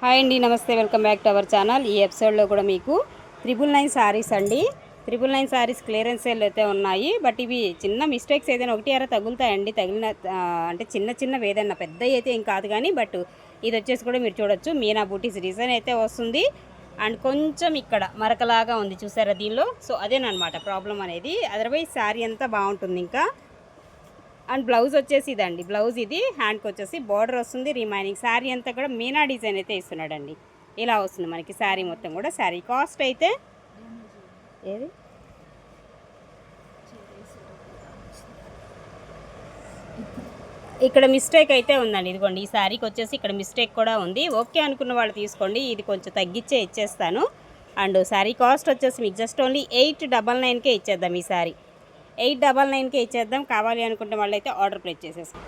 Hi అండి నమస్తే welcome back to our channel. ఈ ఎపిసోడ్లో కూడా మీకు త్రిబుల్ నైన్ శారీస్ అండి. Triple nine saris clearance sale అయితే ఉన్నాయి. బట్ ఇవి చిన్న మిస్టేక్స్ ఏదైనా ఒకటి అర తగులుతాయండి. తగిలిన అంటే చిన్న చిన్నవి ఏదైనా పెద్దవి అయితే ఏం కాదు కానీ బట్ ఇది వచ్చేసి కూడా మీరు చూడొచ్చు. మీనా బూటీస్ డిజైన్ అయితే వస్తుంది. అండ్ కొంచెం ఇక్కడ మరకలాగా ఉంది చూసారా దీనిలో? సో అదేనమాట ప్రాబ్లం అనేది. అదర్వైజ్ శారీ అంతా బాగుంటుంది ఇంకా. అండ్ బ్లౌజ్ వచ్చేసి ఇదండి. బ్లౌజ్ ఇది. హ్యాండ్కి వచ్చేసి బార్డర్ వస్తుంది. రిమైనింగ్ శారీ అంతా కూడా మీనా డిజైన్ అయితే ఇస్తున్నాడండి. ఇలా వస్తుంది మనకి శారీ మొత్తం కూడా. శారీ కాస్ట్ అయితే ఏది? ఇక్కడ మిస్టేక్ అయితే ఉందండి. ఇదిగోండి ఈ శారీకి వచ్చేసి ఇక్కడ మిస్టేక్ కూడా ఉంది. ఓకే అనుకున్న వాళ్ళు తీసుకోండి. ఇది కొంచెం తగ్గించే ఇచ్చేస్తాను. అండ్ శారీ కాస్ట్ వచ్చేసి మీకు జస్ట్ ఓన్లీ ఎయిట్ డబల్ నైన్కే ఇచ్చేద్దాం ఈ శారీ ఎయిట్ డబల్ నైన్కే ఇచ్చేద్దాం. కావాలి అనుకుంటే వాళ్ళైతే ఆర్డర్ ప్లేస్ చేసేస్తాం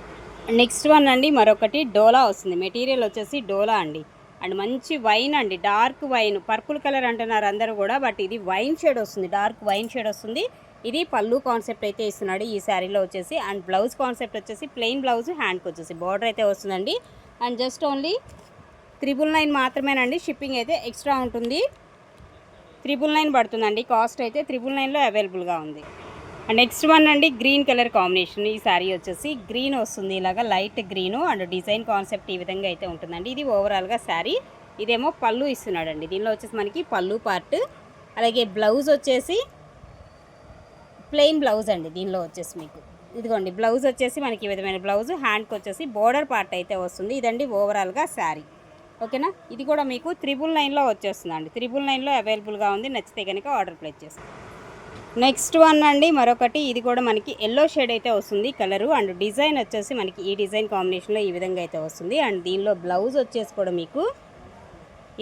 నెక్స్ట్ వన్ అండి మరొకటి డోలా వస్తుంది. మెటీరియల్ వచ్చేసి డోలా అండి. అండ్ మంచి వైన్ అండి డార్క్ వైన్. పర్పుల్ కలర్ అంటున్నారు అందరూ కూడా బట్ ఇది వైన్ షేడ్ వస్తుంది. డార్క్ వైన్ షేడ్ వస్తుంది. ఇది పళ్ళు కాన్సెప్ట్ అయితే ఇస్తున్నాడు ఈ శారీలో వచ్చేసి. అండ్ బ్లౌజ్ కాన్సెప్ట్ వచ్చేసి ప్లెయిన్ బ్లౌజ్ హ్యాండ్కి వచ్చేసి. బార్డర్ అయితే వస్తుందండి. And just only triple nine మాత్రమేనండి. షిప్పింగ్ అయితే ఎక్స్ట్రా ఉంటుంది. త్రిబుల్ నైన్ పడుతుందండి. కాస్ట్ అయితే త్రిబుల్ నైన్లో అవైలబుల్గా ఉంది. నెక్స్ట్ వన్ అండి గ్రీన్ కలర్ కాంబినేషన్ ఈ శారీ వచ్చేసి గ్రీన్ వస్తుంది ఇలాగా light green and design concept ఈ విధంగా అయితే ఉంటుందండి. ఇది ఓవరాల్గా శారీ ఇదేమో పళ్ళు ఇస్తున్నాడండి. దీనిలో వచ్చేసి మనకి పళ్ళు పార్ట్ అలాగే బ్లౌజ్ వచ్చేసి ప్లెయిన్ బ్లౌజ్ అండి దీనిలో వచ్చేసి మీకు. ఇదిగోండి బ్లౌజ్ వచ్చేసి మనకి ఈ విధమైన బ్లౌజ్ హ్యాండ్కి వచ్చేసి బోర్డర్ పార్ట్ అయితే వస్తుంది. ఇదండి ఓవరాల్గా శారీ ఓకేనా ఇది కూడా మీకు త్రిబుల్ నైన్లో వచ్చేస్తుందండి. త్రిబుల్ నైన్లో అవైలబుల్గా ఉంది. నచ్చితే కనుక ఆర్డర్ ప్లేస్ చేస్తాం నెక్స్ట్ వన్ అండి మరొకటి. ఇది కూడా మనకి ఎల్లో షేడ్ అయితే వస్తుంది కలరు అండ్ డిజైన్ వచ్చేసి మనకి ఈ డిజైన్ కాంబినేషన్లో ఈ విధంగా అయితే వస్తుంది. అండ్ దీనిలో బ్లౌజ్ వచ్చేసి కూడా మీకు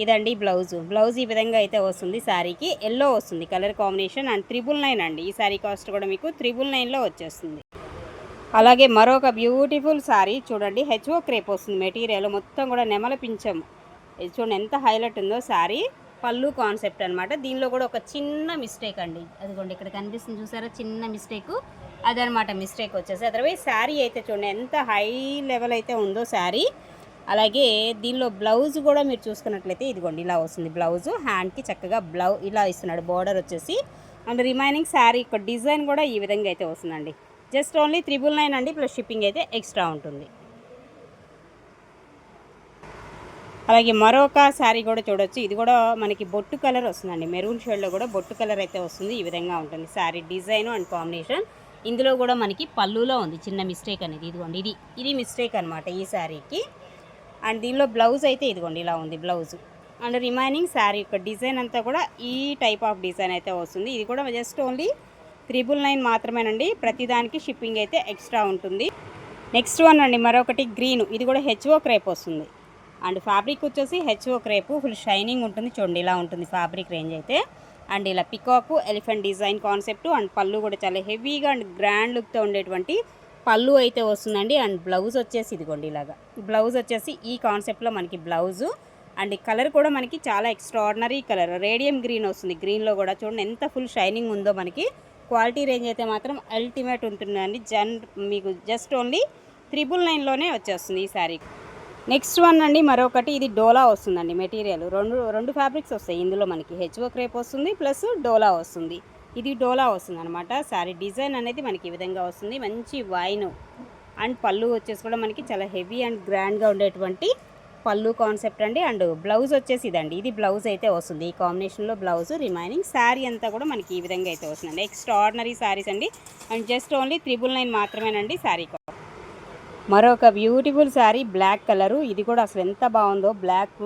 ఇదండి బ్లౌజ్ బ్లౌజ్ ఈ విధంగా అయితే వస్తుంది శారీకి. ఎల్లో వస్తుంది colour combination and triple nine అండి ఈ శారీ కాస్ట్ కూడా మీకు త్రిబుల్ నైన్లో వచ్చేస్తుంది. అలాగే మరొక బ్యూటిఫుల్ శారీ చూడండి హెచ్ఓ క్రేప్ వస్తుంది. మెటీరియల్ మొత్తం కూడా నెమల పింఛం చూడండి ఎంత హైలైట్ ఉందో శారీ. పళ్ళు కాన్సెప్ట్ అనమాట దీనిలో కూడా ఒక చిన్న మిస్టేక్ అండి. అదిగోండి ఇక్కడ కనిపిస్తుంది చూసారా? చిన్న మిస్టేక్. అదనమాట మిస్టేక్ వచ్చేసి. అదర్వైజ్ శారీ అయితే చూడండి ఎంత హై లెవెల్ అయితే ఉందో శారీ. అలాగే దీనిలో బ్లౌజ్ కూడా మీరు చూసుకున్నట్లయితే ఇదిగోండి ఇలా వస్తుంది బ్లౌజ్. హ్యాండ్కి చక్కగా బ్లౌ ఇలా ఇస్తున్నాడు బార్డర్ వచ్చేసి. అండ్ రిమైనింగ్ శారీ యొక్క డిజైన్ కూడా ఈ విధంగా అయితే వస్తుందండి. జస్ట్ ఓన్లీ త్రిబుల్ నైన్ అండి ప్లస్ షిప్పింగ్ అయితే ఎక్స్ట్రా ఉంటుంది. అలాగే మరొక శారీ కూడా చూడొచ్చు. ఇది కూడా మనకి బొట్టు కలర్ వస్తుందండి. మెరూన్ షేడ్లో కూడా బొట్టు కలర్ అయితే వస్తుంది. ఈ విధంగా ఉంటుంది శారీ డిజైన్ అండ్ కాంబినేషన్. ఇందులో కూడా మనకి పళ్ళులో ఉంది. చిన్న మిస్టేక్ అనేది. ఇదిగోండి ఇది ఇది మిస్టేక్ అనమాట ఈ శారీకి. అండ్ దీనిలో బ్లౌజ్ అయితే ఇదిగోండి ఇలా ఉంది బ్లౌజ్. అండ్ రిమైనింగ్ శారీ యొక్క డిజైన్ అంతా కూడా ఈ టైప్ ఆఫ్ డిజైన్ అయితే వస్తుంది. ఇది కూడా జస్ట్ ఓన్లీ త్రిబుల్ నైన్ మాత్రమేనండి. ప్రతిదానికి షిప్పింగ్ అయితే ఎక్స్ట్రా ఉంటుంది. నెక్స్ట్ వన్ అండి మరొకటి గ్రీన్. ఇది కూడా హెచ్ఓ క్రేప్ వస్తుంది. అండ్ ఫ్యాబ్రిక్ వచ్చేసి H O crepe full shining ఉంటుంది చూడండి ఇలా ఉంటుంది ఫ్యాబ్రిక్ రేంజ్ అయితే. అండ్ ఇలా peacock elephant design concept and pallu కూడా చాలా హెవీగా అండ్ గ్రాండ్ లుక్తో ఉండేటువంటి పళ్ళు అయితే వస్తుందండి. అండ్ బ్లౌజ్ వచ్చేసి ఇదిగోండి ఇలాగా. బ్లౌజ్ వచ్చేసి ఈ కాన్సెప్ట్లో మనకి బ్లౌజు. అండ్ కలర్ కూడా మనకి చాలా ఎక్స్ట్రాడినరీ కలర్. రేడియం గ్రీన్ వస్తుంది. గ్రీన్లో కూడా చూడండి ఎంత ఫుల్ షైనింగ్ ఉందో మనకి. క్వాలిటీ రేంజ్ అయితే మాత్రం అల్టిమేట్ ఉంటుందండి. జన్ మీకు జస్ట్ ఓన్లీ త్రిబుల్ నైన్లోనే వచ్చేస్తుంది ఈ శారీ. నెక్స్ట్ వన్ అండి మరొకటి ఇది డోలా వస్తుందండి మెటీరియల్. రెండు రెండు ఫ్యాబ్రిక్స్ వస్తాయి. ఇందులో మనకి హెచ్ఓ క్రేప్ వస్తుంది ప్లస్ డోలా వస్తుంది. ఇది డోలా వస్తుంది అనమాట శారీ డిజైన్ అనేది మనకి ఈ విధంగా వస్తుంది. మంచి వైన్ అండ్ పళ్ళు వచ్చేసి కూడా మనకి చాలా హెవీ అండ్ గ్రాండ్గా ఉండేటువంటి పళ్ళు కాన్సెప్ట్ అండి. అండ్ బ్లౌజ్ వచ్చేసి ఇదండి. ఇది బ్లౌజ్ అయితే వస్తుంది. ఈ కాంబినేషన్లో బ్లౌజ్ రిమైనింగ్ శారీ అంతా కూడా మనకి ఈ విధంగా అయితే వస్తుందండి. ఎక్స్ట్రాడినరీ శారీస్ అండి. And just only triple nine మాత్రమేనండి శారీ మరొక బ్యూటిఫుల్ శారీ బ్లాక్ కలరు ఇది కూడా అసలు ఎంత బాగుందో బ్లాక్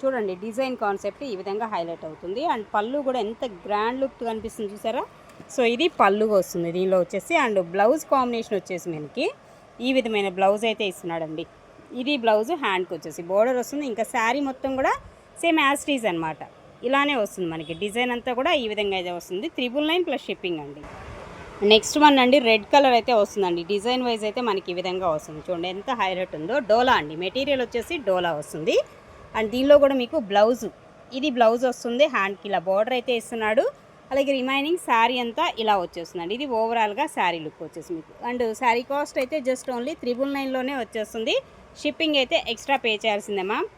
చూడండి డిజైన్ కాన్సెప్ట్ ఈ విధంగా హైలైట్ అవుతుంది. అండ్ పళ్ళు కూడా ఎంత గ్రాండ్ లుక్ కనిపిస్తుంది చూసారా? సో ఇది పళ్ళు వస్తుంది. దీనిలో వచ్చేసి అండ్ బ్లౌజ్ కాంబినేషన్ వచ్చేసి మనకి ఈ విధమైన బ్లౌజ్ అయితే ఇస్తున్నాడండి. ఇది బ్లౌజ్ హ్యాండ్కి వచ్చేసి బోర్డర్ వస్తుంది. ఇంకా శారీ మొత్తం కూడా సేమ్ యాస్టీజ్ అనమాట ఇలానే వస్తుంది మనకి. డిజైన్ అంతా కూడా ఈ విధంగా అయితే వస్తుంది. త్రిబుల్ నైన్ ప్లస్ షిప్పింగ్ అండి. నెక్స్ట్ వన్ అండి రెడ్ కలర్ అయితే వస్తుందండి. డిజైన్ వైజ్ అయితే మనకి ఈ విధంగా వస్తుంది. చూడండి ఎంత హైలైట్ ఉందో. డోలా అండి. మెటీరియల్ వచ్చేసి డోలా వస్తుంది. అండ్ దీనిలో కూడా మీకు బ్లౌజ్. ఇది బ్లౌజ్ వస్తుంది. హ్యాండ్కి ఇలా బార్డర్ అయితే ఇస్తున్నాడు. అలాగే రిమైనింగ్ శారీ అంతా ఇలా వచ్చేస్తుందండి. ఇది ఓవరాల్గా శారీ లుక్ వచ్చేసి మీకు. అండ్ శారీ కాస్ట్ అయితే జస్ట్ ఓన్లీ త్రిబుల్ నైన్లోనే వచ్చేస్తుంది. షిప్పింగ్ అయితే ఎక్స్ట్రా పే చేయాల్సిందే మ్యామ్.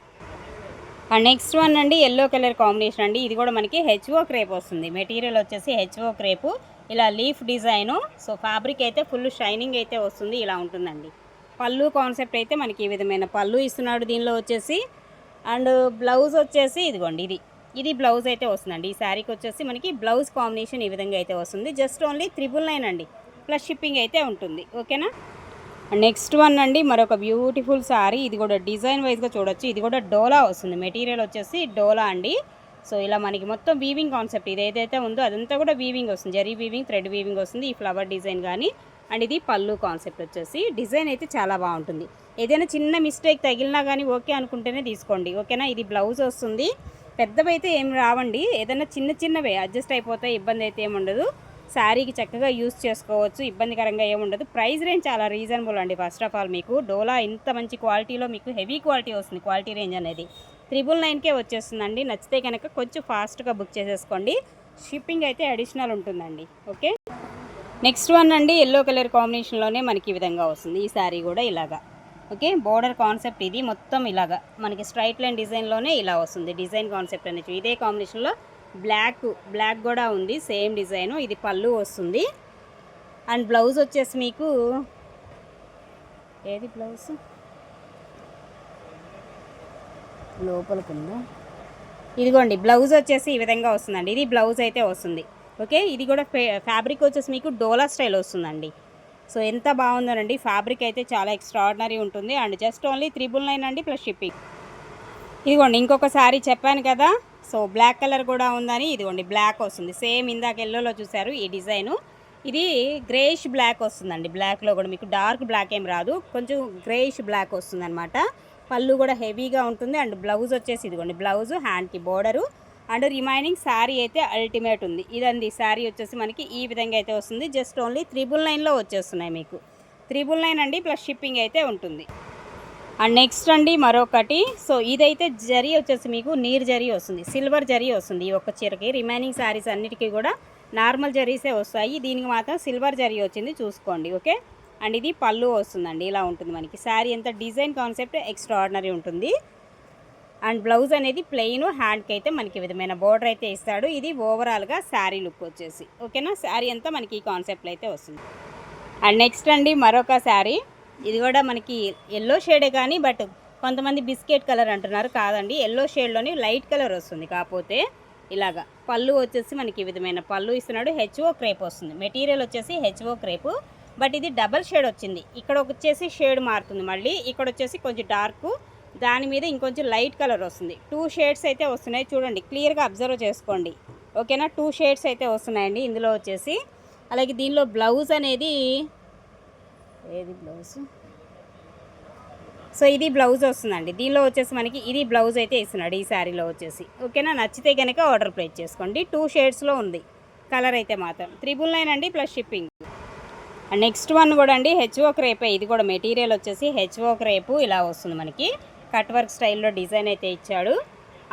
అండ్ నెక్స్ట్ వన్ అండి ఎల్లో కలర్ కాంబినేషన్ అండి. ఇది కూడా మనకి హెచ్ఓ క్రేప్ వస్తుంది. మెటీరియల్ వచ్చేసి హెచ్ఓ క్రేపు ఇలా లీఫ్ డిజైను. సో ఫ్యాబ్రిక్ అయితే ఫుల్ షైనింగ్ అయితే వస్తుంది ఇలా ఉంటుందండి. పళ్ళు కాన్సెప్ట్ అయితే మనకి ఈ విధమైన పళ్ళు ఇస్తున్నాడు దీనిలో వచ్చేసి. అండ్ బ్లౌజ్ వచ్చేసి ఇదిగోండి ఇది. ఇది బ్లౌజ్ అయితే వస్తుందండి. ఈ శారీకి వచ్చేసి మనకి బ్లౌజ్ కాంబినేషన్ ఈ విధంగా అయితే వస్తుంది. జస్ట్ ఓన్లీ త్రిబుల్ నైన్ అండి. ప్లస్ షిప్పింగ్ అయితే ఉంటుంది. ఓకేనా? నెక్స్ట్ వన్ అండి మరొక బ్యూటిఫుల్ శారీ. ఇది కూడా డిజైన్ వైజ్గా చూడొచ్చు. ఇది కూడా డోలా వస్తుంది. మెటీరియల్ వచ్చేసి డోలా అండి. సో ఇలా మనకి మొత్తం వీవింగ్ కాన్సెప్ట్ ఇది ఏదైతే ఉందో అదంతా కూడా వీవింగ్ వస్తుంది. జరీ వీవింగ్ థ్రెడ్ వీవింగ్ వస్తుంది ఈ ఫ్లవర్ డిజైన్ కానీ అండ్ ఇది పళ్ళు కాన్సెప్ట్ వచ్చేసి. డిజైన్ అయితే చాలా బాగుంటుంది. ఏదైనా చిన్న మిస్టేక్ తగిలినా కానీ ఓకే అనుకుంటేనే తీసుకోండి. ఓకేనా? ఇది బ్లౌజ్ వస్తుంది. పెద్దవైతే ఏం రావండి. ఏదైనా చిన్న చిన్నవే అడ్జస్ట్ అయిపోతాయి ఇబ్బంది అయితే ఏముండదు శారీకి చక్కగా యూస్ చేసుకోవచ్చు. ఇబ్బందికరంగా ఏముండదు ప్రైస్ రేంజ్ చాలా రీజనబుల్ అండి. ఫస్ట్ ఆఫ్ ఆల్ మీకు డోలా ఇంత మంచి క్వాలిటీలో మీకు హెవీ క్వాలిటీ వస్తుంది. క్వాలిటీ రేంజ్ అనేది. త్రిబుల్ నైన్కే వచ్చేస్తుందండి. నచ్చితే కనుక కొంచెం ఫాస్ట్గా బుక్ చేసేసుకోండి. షిప్పింగ్ అయితే అడిషనల్ ఉంటుందండి. ఓకే? నెక్స్ట్ వన్ అండి ఎల్లో కలర్ కాంబినేషన్లోనే మనకి ఈ విధంగా వస్తుంది. ఈ శారీ కూడా ఇలాగా. ఓకే? బోర్డర్ కాన్సెప్ట్ ఇది. మొత్తం ఇలాగా. మనకి స్ట్రైట్ లైన్ డిజైన్లోనే ఇలా వస్తుంది. డిజైన్ కాన్సెప్ట్ అనేది ఇదే కాంబినేషన్లో బ్లాక్ బ్లాక్ కూడా ఉంది. Same design. ఇది పళ్ళు వస్తుంది. అండ్ బ్లౌజ్ వచ్చేసి మీకు ఏది బ్లౌజ్? లోపలికుందా? ఇదిగోండి బ్లౌజ్ వచ్చేసి ఈ విధంగా వస్తుందండి. ఇది బ్లౌజ్ అయితే వస్తుంది. ఓకే? ఇది కూడా ఫ్యాబ్రిక్ వచ్చేసి మీకు డోలా స్టైల్ వస్తుందండి. సో ఎంత బాగుందోనండి. ఫ్యాబ్రిక్ అయితే చాలా ఎక్స్ట్రాడినరీ ఉంటుంది. And just only triple nine అండి ప్లస్ షిప్పింగ్. ఇదిగోండి ఇంకొక సారీ చెప్పాను కదా. సో బ్లాక్ కలర్ కూడా ఉందని ఇదిగోండి బ్లాక్ వస్తుంది. సేమ్ ఇందాక ఎల్లోలో చూసారు ఈ డిజైను. ఇది గ్రేష్ బ్లాక్ వస్తుందండి. బ్లాక్లో కూడా మీకు డార్క్ బ్లాక్ ఏం రాదు. కొంచెం గ్రేష్ బ్లాక్ వస్తుంది అనమాట పళ్ళు కూడా హెవీగా ఉంటుంది అండ్ బ్లౌజ్ వచ్చేసి ఇదిగోండి బ్లౌజ్ హ్యాండ్కి బోర్డరు అండ్ రిమైనింగ్ శారీ అయితే అల్టిమేట్ ఉంది. ఇదండి శారీ వచ్చేసి మనకి ఈ విధంగా అయితే వస్తుంది. జస్ట్ ఓన్లీ త్రిబుల్ నైన్లో వచ్చేస్తున్నాయి మీకు. త్రిబుల్ నైన్ అండి ప్లస్ షిప్పింగ్ అయితే ఉంటుంది. అండ్ నెక్స్ట్ అండి మరొకటి. సో ఇదైతే జరీ వచ్చేసి మీకు నీర్ జరీ వస్తుంది సిల్వర్ జరీ వస్తుంది ఈ ఒక్క చీరకి. రిమైనింగ్ శారీస్ అన్నిటికీ కూడా నార్మల్ జరీసే వస్తాయి. దీనికి మాత్రం సిల్వర్ జరీ వచ్చింది చూసుకోండి ఓకే? అండ్ ఇది పళ్ళు వస్తుందండి. ఇలా ఉంటుంది మనకి. శారీ అంత డిజైన్ కాన్సెప్ట్ ఎక్స్ట్రా ఆర్డినరీ ఉంటుంది. అండ్ బ్లౌజ్ అనేది ప్లెయిన్ హ్యాండ్కి అయితే మనకి విధమైన బోర్డర్ అయితే ఇస్తాడు. ఇది ఓవరాల్గా శారీ లుక్ వచ్చేసి. ఓకేనా? శారీ అంతా మనకి ఈ కాన్సెప్ట్లో అయితే వస్తుంది. అండ్ నెక్స్ట్ అండి మరొక శారీ. ఇది కూడా మనకి ఎల్లో షేడే కానీ బట్ కొంతమంది బిస్కెట్ కలర్ అంటున్నారు. కాదండి. ఎల్లో షేడ్లోని లైట్ కలర్ వస్తుంది. కాకపోతే ఇలాగా పళ్ళు వచ్చేసి మనకి ఈ విధమైన పళ్ళు ఇస్తున్నాడు. హెచ్ఓ క్రేప్ వస్తుంది. మెటీరియల్ వచ్చేసి హెచ్ఓ క్రేపు. బట్ ఇది డబల్ షేడ్ వచ్చింది. ఇక్కడ వచ్చేసి షేడ్ మారుతుంది మళ్ళీ. ఇక్కడ వచ్చేసి కొంచెం డార్క్. దాని మీద ఇంకొంచెం లైట్ కలర్ వస్తుంది. టూ షేడ్స్ అయితే వస్తున్నాయి. చూడండి క్లియర్గా అబ్జర్వ్ చేసుకోండి. ఓకేనా? టూ షేడ్స్ అయితే వస్తున్నాయండి ఇందులో వచ్చేసి. అలాగే దీనిలో బ్లౌజ్ అనేది ఏది బ్లౌజ్? సో ఇది బ్లౌజ్ వస్తుందండి. దీనిలో వచ్చేసి మనకి ఇది బ్లౌజ్ అయితే ఇస్తున్నాడు ఈ శారీలో వచ్చేసి. ఓకేనా? నచ్చితే కనుక ఆర్డర్ ప్లేస్ చేసుకోండి. టూ షేడ్స్లో ఉంది. కలర్ అయితే మాత్రం. త్రిబుల్ నైన్ అండి ప్లస్ షిప్పింగ్. నెక్స్ట్ వన్ కూడా అండి హెచ్ఓ క్రేపే ఇది కూడా మెటీరియల్ వచ్చేసి హెచ్ఓ క్రేపు ఇలా వస్తుంది మనకి. కట్ వర్క్ స్టైల్లో డిజైన్ అయితే ఇచ్చాడు.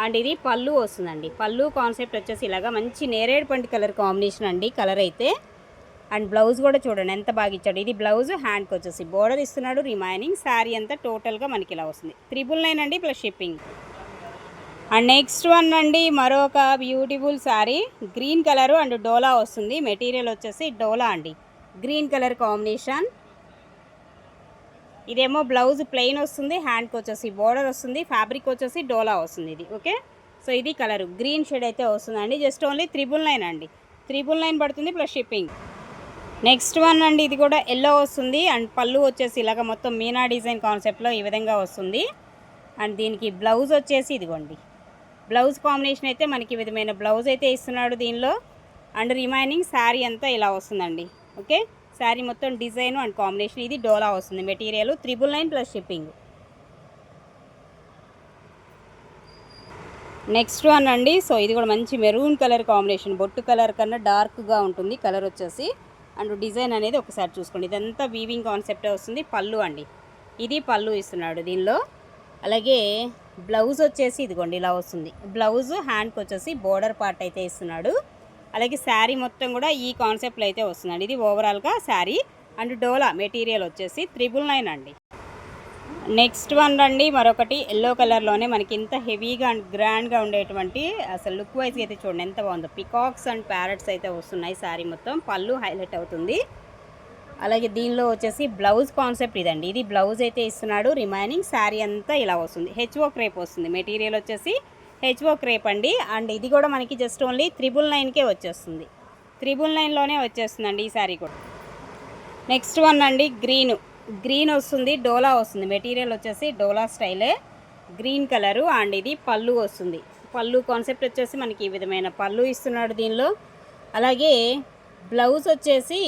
అండ్ ఇది పళ్ళు వస్తుందండి. పళ్ళు కాన్సెప్ట్ వచ్చేసి ఇలాగా మంచి నేరేడు పండు కలర్ కాంబినేషన్ అండి కలర్ అయితే. అండ్ బ్లౌజ్ కూడా చూడండి ఎంత బాగా ఇచ్చాడు. ఇది బ్లౌజ్ హ్యాండ్కి వచ్చేసి బోర్డర్ ఇస్తున్నాడు రిమైనింగ్ శారీ అంతా టోటల్గా మనకి ఇలా వస్తుంది. త్రిబుల్ నైన్ అండి plus shipping and next one అండి మరొక beautiful sari green colour and డోలా వస్తుంది. మెటీరియల్ వచ్చేసి డోలా అండి. Green colour combination. ఇదేమో బ్లౌజ్ ప్లెయిన్ వస్తుంది హ్యాండ్కి వచ్చేసి బోర్డర్ వస్తుంది ఫ్యాబ్రిక్ వచ్చేసి డోలా వస్తుంది ఇది ఓకే? సో ఇది కలర్ గ్రీన్ షేడ్ అయితే వస్తుందండి జస్ట్ ఓన్లీ త్రిబుల్ నైన్ అండి. త్రిబుల్ నైన్ పడుతుంది ప్లస్ షిప్పింగ్. నెక్స్ట్ వన్ అండి ఇది కూడా ఎల్లో వస్తుంది అండ్ పళ్ళు వచ్చేసి ఇలాగ మొత్తం మీనా డిజైన్ కాన్సెప్ట్లో ఈ విధంగా వస్తుంది. అండ్ దీనికి బ్లౌజ్ వచ్చేసి ఇదిగోండి. బ్లౌజ్ కాంబినేషన్ అయితే మనకి ఈ విధమైన బ్లౌజ్ అయితే ఇస్తున్నాడు దీనిలో. అండ్ రిమైనింగ్ శారీ అంతా ఇలా వస్తుందండి. ఓకే? శారీ మొత్తం డిజైన్ అండ్ కాంబినేషన్ ఇది డోలా వస్తుంది. Material triple nine plus shipping. Next one అండి. సో ఇది కూడా మంచి మెరూన్ కలర్ కాంబినేషన్. బొట్టు కలర్ కన్నా డార్క్గా ఉంటుంది కలర్ వచ్చేసి. అండ్ డిజైన్ అనేది ఒకసారి చూసుకోండి. ఇదంతా వీవింగ్ కాన్సెప్టే వస్తుంది. పళ్ళు అండి. ఇది పళ్ళు ఇస్తున్నాడు దీనిలో. అలాగే బ్లౌజ్ వచ్చేసి ఇదిగోండి ఇలా వస్తుంది. బ్లౌజ్ హ్యాండ్కి వచ్చేసి బోర్డర్ పార్ట్ అయితే ఇస్తున్నాడు. అలాగే శారీ మొత్తం కూడా ఈ కాన్సెప్ట్లో అయితే వస్తుందండి. ఇది ఓవరాల్గా శారీ అండ్ డోలా మెటీరియల్ వచ్చేసి త్రిబుల్ నైన్ అండి. నెక్స్ట్ వన్ రండి మరొకటి ఎల్లో కలర్లోనే మనకి ఇంత హెవీగా అండ్ గ్రాండ్గా ఉండేటువంటి అసలు లుక్ వైజ్ అయితే చూడండి ఎంత బాగుందో. పికాక్స్ అండ్ ప్యారెట్స్ అయితే వస్తున్నాయి శారీ మొత్తం. పళ్ళు హైలైట్ అవుతుంది. అలాగే దీనిలో వచ్చేసి బ్లౌజ్ కాన్సెప్ట్ ఇదండి. ఇది బ్లౌజ్ అయితే ఇస్తున్నాడు. రిమైనింగ్ శారీ అంతా ఇలా వస్తుంది. హెచ్ఓ క్రేప్ వస్తుంది. మెటీరియల్ వచ్చేసి హెచ్ఓ క్రేప్ అండి. అండ్ ఇది కూడా మనకి జస్ట్ ఓన్లీ త్రిబుల్ నైన్కే వచ్చేస్తుంది. త్రిబుల్ నైన్లోనే వచ్చేస్తుందండి ఈ శారీ కూడా. నెక్స్ట్ వన్ అండి గ్రీన్ గ్రీన్ వస్తుంది డోలా వస్తుంది. మెటీరియల్ వచ్చేసి డోలా స్టైలే. గ్రీన్ కలరు అండ్ ఇది పళ్ళు వస్తుంది. పళ్ళు కాన్సెప్ట్ వచ్చేసి మనకి ఈ విధమైన పళ్ళు ఇస్తున్నాడు దీనిలో. అలాగే బ్లౌజ్ వచ్చేసి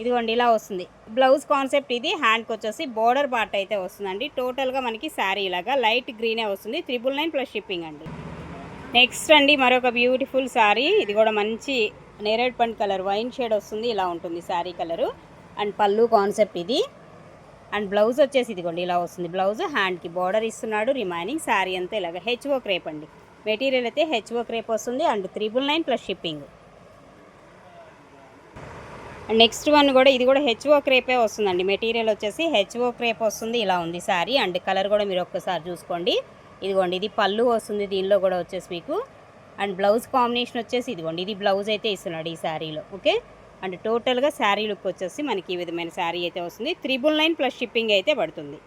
ఇదిగోండి ఇలా వస్తుంది. బ్లౌజ్ కాన్సెప్ట్ ఇది హ్యాండ్కి వచ్చేసి బోర్డర్ పార్ట్ అయితే వస్తుందండి. టోటల్గా మనకి శారీ ఇలాగా లైట్ గ్రీనే వస్తుంది త్రిబుల్ నైన్ ప్లస్ షిప్పింగ్ అండి. నెక్స్ట్ అండి మరొక బ్యూటిఫుల్ శారీ. ఇది కూడా మంచి నేరేడ్ పండ్ కలర్ వైన్ షేడ్ వస్తుంది ఇలా ఉంటుంది శారీ కలరు. అండ్ పళ్ళు కాన్సెప్ట్ ఇది. అండ్ బ్లౌజ్ వచ్చేసి ఇదిగోండి ఇలా వస్తుంది బ్లౌజ్. హ్యాండ్కి బార్డర్ ఇస్తున్నాడు రిమైనింగ్ శారీ అంతా ఇలాగ హెచ్ఓ క్రేప్ అండి. మెటీరియల్ అయితే హెచ్ఓ క్రేప్ వస్తుంది and triple nine plus shipping. Next one కూడా ఇది కూడా హెచ్ఓ క్రేపే వస్తుందండి. మెటీరియల్ వచ్చేసి హెచ్ఓ క్రేప్ వస్తుంది. ఇలా ఉంది శారీ అండ్ కలర్ కూడా మీరు ఒక్కసారి చూసుకోండి. ఇదిగోండి ఇది పళ్ళు వస్తుంది దీనిలో కూడా వచ్చేసి మీకు. అండ్ బ్లౌజ్ కాంబినేషన్ వచ్చేసి ఇదిగోండి ఇది బ్లౌజ్ అయితే ఇస్తున్నాడు ఈ శారీలో ఓకే? అండ్ టోటల్గా శారీ లుక్ వచ్చేసి మనకి ఈ విధమైన శారీ అయితే వస్తుంది. త్రిబుల్ నైన్ ప్లస్ షిప్పింగ్ అయితే పడుతుంది.